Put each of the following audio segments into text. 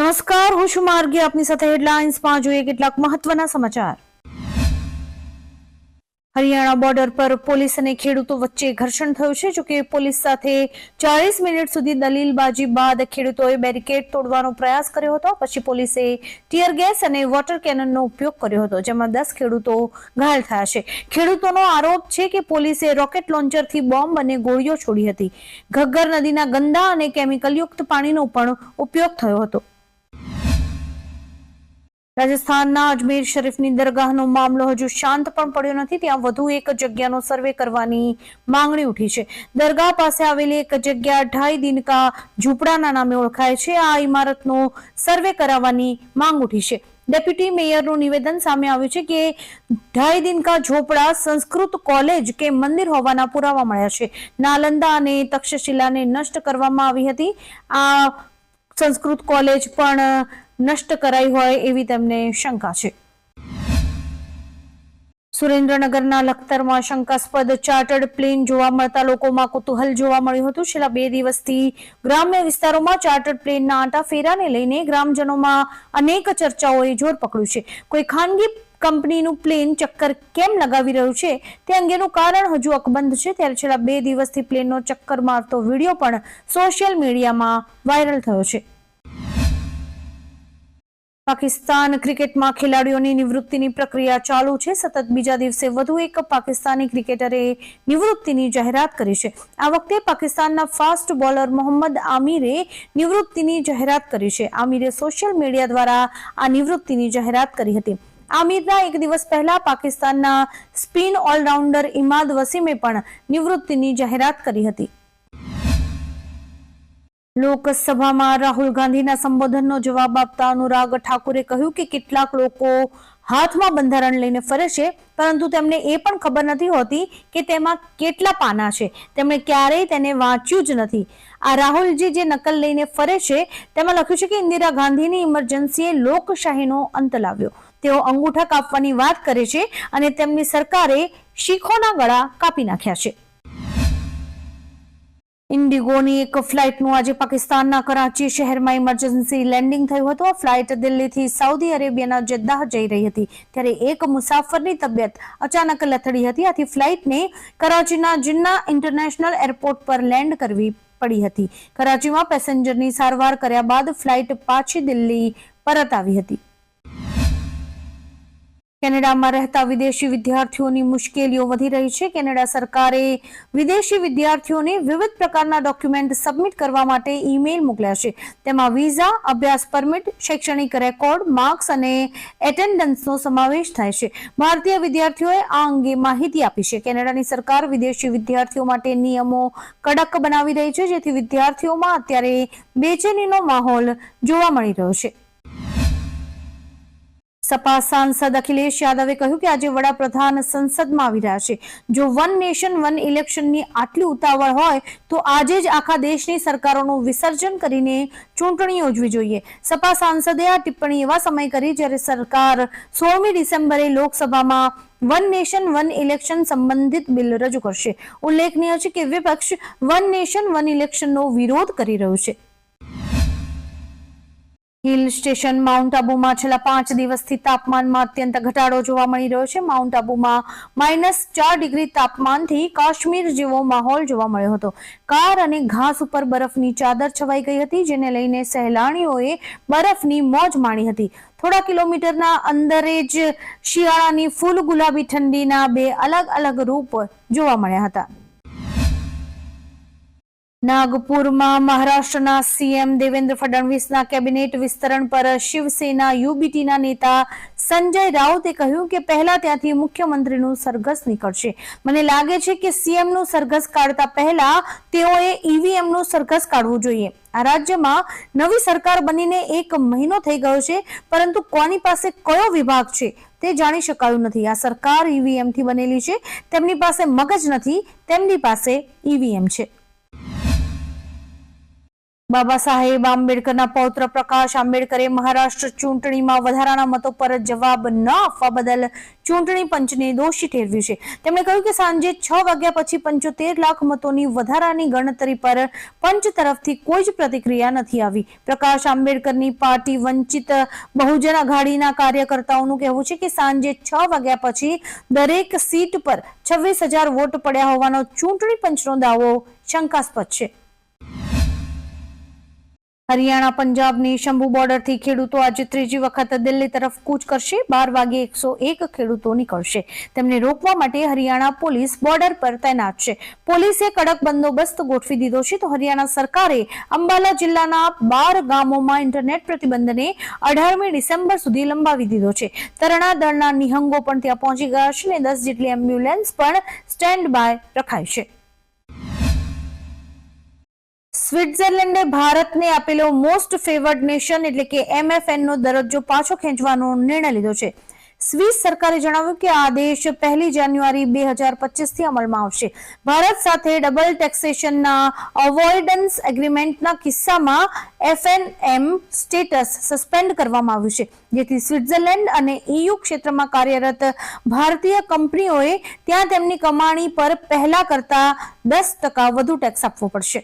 નમસ્કાર, હું છું માર્ગી. આપની સાથે હેડલાઇન્સમાં જોઈએ કેટલાક મહત્વના સમાચાર. હરિયાણા બોર્ડર પર પોલીસ અને ખેડૂતો વચ્ચે ઘર્ષણ થયું છે. જોકે પોલીસ સાથે ચાલીસ મિનિટ સુધી દલીલબાજી બાદ ખેડૂતોએ બેરિકેડ તોડવાનો પ્રયાસ કર્યો હતો. પછી પોલીસે ટીયર ગેસ અને વોટર કેનનનો ઉપયોગ કર્યો હતો, જેમાં દસ ખેડૂતો ઘાયલ થયા છે. ખેડૂતોનો આરોપ છે કે પોલીસે રોકેટ લોન્ચરથી બોમ્બ અને ગોળીઓ છોડી હતી. ઘગ્ગર નદીના ગંદા અને કેમિકલયુક્ત પાણીનો પણ ઉપયોગ થયો હતો. રાજસ્થાનના અજમેર શરીફની દરગાહનો મામલો હજુ શાંત પણ પડ્યો નથી. ત્યાં વધુ એક જગ્યાનો સર્વે કરવાની માંગણી ઉઠી છે. દરગાહ પાસે આવેલી એક જગ્યા ઢાઈ દિનકા ઝૂંપડાના નામે ઓળખાય છે. આ ઇમારતનો સર્વે કરાવવાની માંગ ઉઠી છે. ડેપ્યુટી મેયરનું નિવેદન સામે આવ્યું છે કે ઢાઈ દિનકા ઝોપડા સંસ્કૃત કોલેજ કે મંદિર હોવાના પુરાવા મળ્યા છે. નાલંદા અને તક્ષશિલાને નષ્ટ કરવામાં આવી હતી. આ સંસ્કૃત કોલેજ પણ નષ્ટ કરાઈ હોય એવી તેમને શંકા છે. સુરેન્દ્રનગરના લખતરમાં શંકાસ્પદ ચાર્ટર્ડ પ્લેન જોવા મળતા લોકોમાં કુતૂહલ જોવા મળ્યું હતું. છેલ્લા બે દિવસથી ગ્રામ્ય વિસ્તારોમાં ચાર્ટર્ડ પ્લેનના આંટા ફેરાને લઈને ગ્રામજનોમાં અનેક ચર્ચાઓએ જોર પકડ્યું છે. કોઈ ખાનગી કંપનીનું પ્લેન ચક્કર કેમ લગાવી રહ્યું છે તે અંગેનું કારણ હજુ અકબંધ છે. ત્યારે છેલ્લા બે દિવસથી પ્લેનનો ચક્કર મારતો વીડિયો પણ સોશિયલ મીડિયામાં વાયરલ થયો છે. પાકિસ્તાન ક્રિકેટમાં ખેલાડીઓની નિવૃત્તિની પ્રક્રિયા ચાલુ છે. સતત બીજા દિવસે વધુ એક પાકિસ્તાની ક્રિકેટરે નિવૃત્તિની જાહેરાત કરી છે. આ વખતે પાકિસ્તાનના ફાસ્ટ બોલર મોહમ્મદ આમિરે નિવૃત્તિની જાહેરાત કરી છે. આમિરે સોશિયલ મીડિયા દ્વારા આ નિવૃત્તિની જાહેરાત કરી હતી. આમિરના એક દિવસ પહેલા પાકિસ્તાનના સ્પિન ઓલરાઉન્ડર ઇમાદ વસીમે પણ નિવૃત્તિની જાહેરાત કરી હતી. લોકસભામાં રાહુલ ગાંધીના સંબોધનનો જવાબ આપતા અનુરાગ ઠાકુરે કહ્યું કે કેટલાક લોકો હાથમાં બંધારણ લઈને ફરે છે, પરંતુ તેમને એ પણ ખબર નથી હોતી કે તેમાં કેટલા પાના છે. તેમણે ક્યારેય તેને વાંચ્યું જ નથી. આ રાહુલજી જે નકલ લઈને ફરે છે, તેમાં લખ્યું છે કે ઇન્દિરા ગાંધીની ઇમરજન્સીએ લોકશાહીનો અંત લાવ્યો. તેઓ અંગૂઠા કાપવાની વાત કરે છે અને તેમની સરકારે શીખોના ગળા કાપી નાખ્યા છે. ઇન્ડિગોની એક ફ્લાઇટનું આજે પાકિસ્તાનના કરાચી શહેરમાં ઇમરજન્સી લેન્ડિંગ થયું હતું. આ ફ્લાઇટ દિલ્હીથી સાઉદી અરેબિયાના જેદ્દાહ જઈ રહી હતી. ત્યારે એક મુસાફરની તબિયત અચાનક લથડી હતી. આથી ફ્લાઇટને કરાચીના જિન્ના ઇન્ટરનેશનલ એરપોર્ટ પર લેન્ડ કરવી પડી હતી. કરાચીમાં પેસેન્જરની સારવાર કર્યા બાદ ફ્લાઇટ પાછી દિલ્હી પરત આવી હતી. કેનેડામાં રહેતા વિદેશી વિદ્યાર્થીઓની મુશ્કેલીઓ વધી રહી છે. કેનેડા સરકારે વિદેશી વિદ્યાર્થીઓને વિવિધ પ્રકારના ડોક્યુમેન્ટ સબમિટ કરવા માટે ઈમેલ મોકલ્યા છે. તેમાં વિઝા, અભ્યાસ પરમિટ, શૈક્ષણિક રેકોર્ડ, માર્ક્સ અને એટેન્ડન્સનો સમાવેશ થાય છે. ભારતીય વિદ્યાર્થીઓએ આ અંગે માહિતી આપી છે. કેનેડાની સરકાર વિદેશી વિદ્યાર્થીઓ માટે નિયમો કડક બનાવી રહી છે, જેથી વિદ્યાર્થીઓમાં અત્યારે બેચેનીનો માહોલ જોવા મળી રહ્યો છે. સપા સાંસદ અખિલેશ યાદવે કહ્યું કે આજે વડાપ્રધાન સંસદમાં આવી રહ્યા છે. જો વન નેશન, વન ઇલેક્શનની આટલી ઉતાવળ હોય, તો આજે જ આખા દેશની સરકારોનું વિસર્જન કરીને ચૂંટણી યોજવી જોઈએ. સપા સાંસદે આ ટિપ્પણી એવા સમય કરી જ્યારે સરકાર સોળમી ડિસેમ્બરે લોકસભામાં વન નેશન, વન ઇલેક્શન સંબંધિત બિલ રજૂ કરશે. ઉલ્લેખનીય છે કે વિપક્ષ વન નેશન, વન ઇલેક્શનનો વિરોધ કરી રહ્યું છે. હિલ સ્ટેશન માઉન્ટ આબુમાં છેલ્લા પાંચ દિવસથી તાપમાનમાં અત્યંત ઘટાડો જોવા મળી રહ્યો છે. માઉન્ટ આબુમાં માઇનસ ચાર ડિગ્રી તાપમાનથી કાશ્મીર જેવો માહોલ જોવા મળ્યો હતો. કાર અને ઘાસ ઉપર બરફની ચાદર છવાઈ ગઈ હતી, જેને લઈને સહેલાણીઓએ બરફની મોજ માણી હતી. થોડા કિલોમીટરના અંદરે જ શિયાળાની ફૂલ ગુલાબી ઠંડીના બે અલગ અલગ રૂપ જોવા મળ્યા હતા. નાગપુરમાં મહારાષ્ટ્રના સીએમ દેવેન્દ્ર ફડણવીસના કેબિનેટ વિસ્તરણ પર શિવસેના યુબીટીના નેતા સંજય રાઉતે કહ્યું કે પહેલા ત્યાંથી મુખ્યમંત્રીનું સરઘસ નીકળશે. મને લાગે છે કે સીએમનું સરઘસ કાઢતા પહેલા તેઓએ ઈવીએમનું સરઘસ કાઢવું જોઈએ. આ રાજ્યમાં નવી સરકાર બનીને એક મહિનો થઈ ગયો છે, પરંતુ કોની પાસે કયો વિભાગ છે તે જાણી શકાયું નથી. આ સરકાર ઈવીએમથી બનેલી છે, તેમની પાસે મગજ નથી, તેમની પાસે ઈવીએમ છે. બાબા સાહેબ આંબેડકરના પૌત્ર પ્રકાશ આંબેડકરે મહારાષ્ટ્ર ચૂંટણીમાં વધારાના મતો પર જવાબ ન આપવા બદલ ચૂંટણી પંચને દોષી ઠેરવ્યું છે. તેમણે કહ્યું કે સાંજે છ વાગ્યા પછી પંચોતેર લાખ મતોની વધારાની ગણતરી પર પંચ તરફથી કોઈ જ પ્રતિક્રિયા નથી આવી. પ્રકાશ આંબેડકરની પાર્ટી વંચિત બહુજન આઘાડીના કાર્યકર્તાઓનું કહેવું છે કે સાંજે છ વાગ્યા પછી દરેક સીટ પર છવ્વીસ હજાર વોટ પડ્યા હોવાનો ચૂંટણી પંચનો દાવો શંકાસ્પદ છે. હરિયાણા પંજાબની શંભુ બોર્ડરથી ખેડૂતો આજે ત્રીજી વખત દિલ્હી તરફ કૂચ કરશે. બાર વાગે એકસો એક ખેડૂતો નીકળશે. તેમને રોકવા માટે હરિયાણા પોલીસ બોર્ડર પર તૈનાત છે. પોલીસે કડક બંદોબસ્ત ગોઠવી દીધો છે. તો હરિયાણા સરકારે અંબાલા જિલ્લાના બાર ગામોમાં ઇન્ટરનેટ પ્રતિબંધને અઢારમી ડિસેમ્બર સુધી લંબાવી દીધો છે. તરણા દળના નિહંગો પણ ત્યાં પહોંચી ગયા છે અને દસ જેટલી એમ્બ્યુલન્સ પણ સ્ટેન્ડ બાય રખાઈ છે. સ્વિટ્ઝરલેન્ડે ભારતને આપેલો મોસ્ટ ફેવર્ડ નેશન એટલે કે એમએફએન નો દરજ્જો પાછો ખેંચવાનો નિર્ણય લીધો છે. સ્વિસ સરકારે જણાવ્યું કે આ આદેશ પહેલી જાન્યુઆરી બે હજાર પચીસથી અમલમાં આવશે. ભારત સાથે ડબલ ટેક્સેશનના અવોઇડન્સ એગ્રીમેન્ટના કિસ્સામાં એફએનએમ સ્ટેટસ સસ્પેન્ડ કરવામાં આવ્યું છે. જેથી સ્વિટ્ઝરલેન્ડ અને EU ક્ષેત્રમાં કાર્યરત ભારતીય કંપનીઓએ ત્યાં તેમની કમાણી પર પહેલા કરતા દસ ટકા વધુ ટેક્સ આપવો પડશે.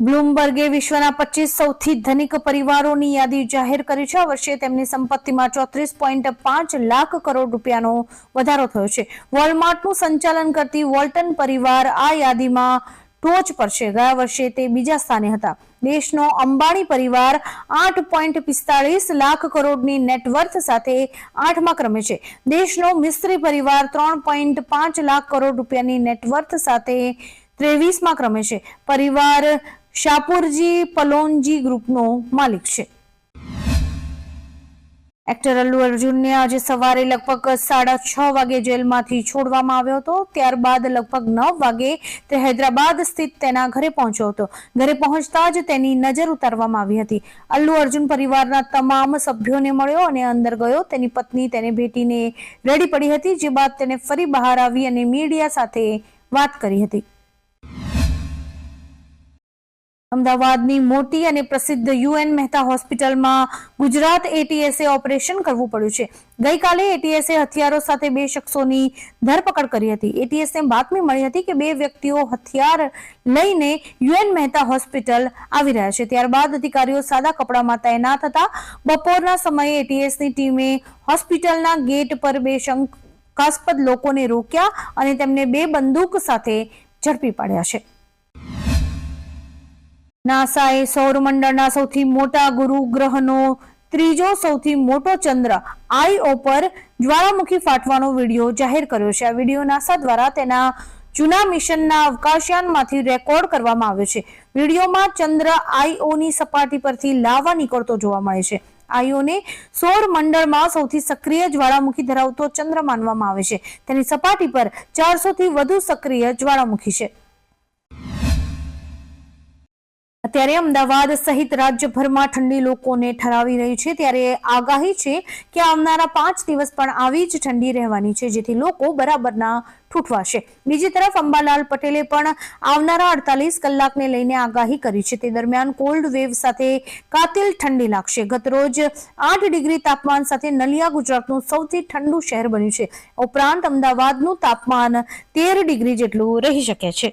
બ્લુમબર્ગે વિશ્વના પચીસ સૌથી ધનિક પરિવારોની યાદી જાહેર કરી છે. આ વર્ષે તેમની સંપત્તિમાં ચોત્રીસ પોઈન્ટ પાંચ લાખ કરોડ રૂપિયાનો વધારો થયો છે. વોલમાર્ટનું સંચાલન કરતી વોલ્ટન પરિવાર આ યાદીમાં ટોચ પર છે. ગયા વર્ષે તે બીજા સ્થાને હતા. દેશનો અંબાણી પરિવાર આઠ પોઈન્ટ પિસ્તાળીસ લાખ કરોડની નેટવર્થ સાથે આઠમા ક્રમે છે. દેશનો મિસ્ત્રી પરિવાર ત્રણ પોઈન્ટ પાંચ લાખ કરોડ રૂપિયાની નેટવર્થ સાથે ત્રેવીસમાં ક્રમે છે. પરિવાર શાપુરજી પલોનજી ગ્રુપનો માલિક છે. એક્ટર અલ્લુ અર્જુનને આજે સવારે લગભગ સાડા છ વાગે જેલમાંથી છોડવામાં આવ્યો હતો. ત્યારબાદ લગભગ નવ વાગે તે હૈદરાબાદ સ્થિત તેના ઘરે પહોંચ્યો હતો. ઘરે પહોંચતા જ તેની નજર ઉતારવામાં આવી હતી. અલ્લુ અર્જુન પરિવારના તમામ સભ્યોને મળ્યો અને અંદર ગયો. તેની પત્ની તેને ભેટીને રેડી પડી હતી, જે બાદ તેને ફરી બહાર આવી અને મીડિયા સાથે વાત કરી હતી. અમદાવાદની મોટી અને પ્રસિદ્ધ યુએન મહેતા હોસ્પિટલમાં ગુજરાત એટીએસે ઓપરેશન કરવું પડ્યું છે. ગઈકાલે એટીએસએ હથિયારો સાથે બે શખ્સોની ધરપકડ કરી હતી. એટીએસને બાતમી મળી હતી કે બે વ્યક્તિઓ હથિયાર લઈને યુએન મહેતા હોસ્પિટલ આવી રહ્યા છે. ત્યારબાદ અધિકારીઓ સાદા કપડામાં તૈનાત હતા. બપોરના સમયે એટીએસની ટીમે હોસ્પિટલના ગેટ પર બે શંકાસ્પદ લોકોને રોક્યા અને તેમને બે બંદૂક સાથે ઝડપી પાડ્યા છે. નાસાએ સૌરમંડળના સૌથી મોટા ગુરુ ગ્રહનો ત્રીજો સૌથી મોટો ચંદ્ર આઈઓ પર જ્વાળામુખી ફાટવાનો વીડિયો જાહેર કર્યો છે. આ વીડિયો નાસા દ્વારા તેના જૂના મિશનના અવકાશયાનમાંથી રેકોર્ડ કરવામાં આવ્યો છે. વિડીયોમાં ચંદ્ર આઈઓની સપાટી પરથી લાવા નીકળતો જોવા મળે છે. આઈઓને સૌર મંડળમાં સૌથી સક્રિય જ્વાળામુખી ધરાવતો ચંદ્ર માનવામાં આવે છે. તેની સપાટી પર ચારસો થી વધુ સક્રિય જ્વાળામુખી છે. અત્યારે અમદાવાદ સહિત રાજ્યભરમાં ઠંડી લોકોને ઠરાવી રહી છે. ત્યારે આગાહી છે કે આવનારા પાંચ દિવસ પણ આવી જ ઠંડી રહેવાની છે, જેથી લોકો બરાબરના ઠૂઠવાશે. બીજી તરફ અંબાલાલ પટેલે પણ આવનારા અડતાલીસ કલાકને લઈને આગાહી કરી છે. તે દરમિયાન કોલ્ડ વેવ સાથે કાતિલ ઠંડી લાગશે. ગતરોજ આઠ ડિગ્રી તાપમાન સાથે નલિયા ગુજરાતનું સૌથી ઠંડુ શહેર બન્યું છે. ઉપરાંત અમદાવાદનું તાપમાન તેર ડિગ્રી જેટલું રહી શકે છે.